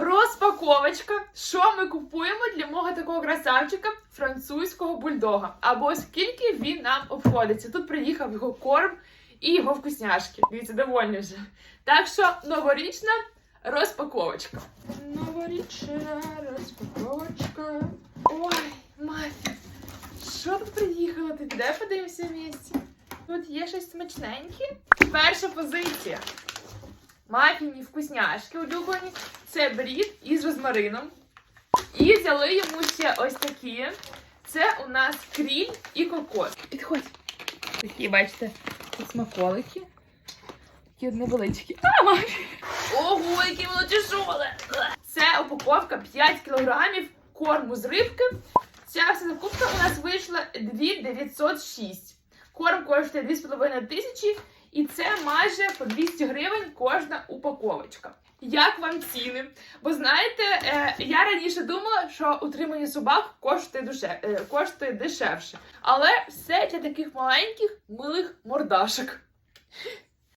Розпаковочка. Що ми купуємо для мого такого красавчика французького бульдога? Або скільки він нам обходиться. Тут приїхав його корм і його вкусняшки. Дивіться, довольні вже. Так що новорічна розпаковочка. Новорічна розпаковочка. Ой, Мафі, що тут приїхало? Ти де подивимося в місці? Тут є щось смачненьке. Перша позиція. Мафіні вкусняшки улюблені. Це брід із розмарином. І взяли йому ще ось такі. Це у нас кріль і кокос. Підходь. Такі, бачите, смаколики. Такі невеличкі. А, Мафі! Ого, які воно тяжоле! Це упаковка 5 кілограмів корму з рибки. Ця вся закупка у нас вийшла 2906. Корм коштує 2,5 тисячі. І це майже по 200 гривень кожна упаковочка. Як вам ціни? Бо знаєте, е, я раніше думала, що утримання собак коштує, душе, е, коштує дешевше. Але все для таких маленьких милих мордашок.